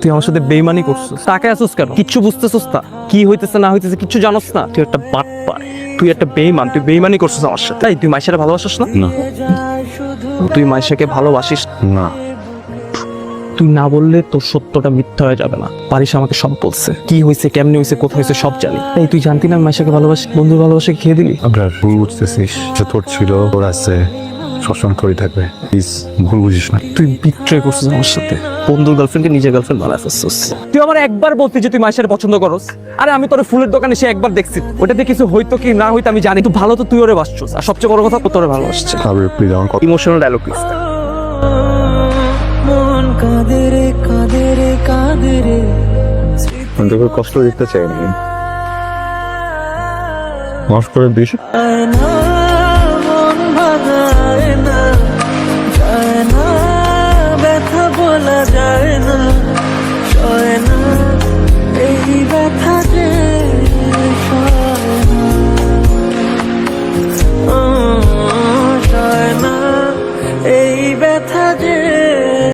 তুই আমার সাথে বেইমানি করছিস। টাকা আসছিস কেন? কিচ্ছু বুঝতেছিস না। কি হইতেছে না হইতেছে কিচ্ছু জানোস না। তুই একটা বাট পায় তুই একটা বেইমান তুই বেইমানি করছিস আমার সাথে। তাই তুই মাইশারে ভালোবাসিস না? না। তুই মাইশাকে ভালোবাসিস? না। তুই না বললে তোর সত্যটা মিথ্যা হয়ে যাবে না। পারিস আমাকে সব বলছে। কি হয়েছে কেমনে হয়েছে কোথায় হয়েছে সব জানি। তাই তুই জানতি না আমি মাইশাকে ভালোবাসি বন্ধুর ভালোবাসা খেয়ে দিলি? আমরা ভুল বুঝতেছিস। যে তোর ছিল তোর আছে। সবসময় করে থাকবে। প্লিজ ভুল বুঝিস না। তুই বিট্রয় করছিস আমার সাথে। বন্ধুর গার্লফ্রেন্ডকে নিজের গার্লফ্রেন্ড বানায় ফেলছিস। তুই আমার একবার বলতি যে তুই মাইশারে পছন্দ করস। আরে আমি তোর ফুলের দোকানে সে একবার দেখছি। ওটাতে কিছু হইতো কি না হইতো আমি জানি। তুই ভালো তো তুই ওরে বাসছিস। আর সবচেয়ে বড় কথা তোরে ভালোবাসছে আবার প্লিজ আমার কথা ইমোশনাল ডায়লগ মন কাঁদে রে কাঁদে রে কাঁদে রে। আমি তোকে কষ্ট দিতে চাইনি। মাফ করে দিস। other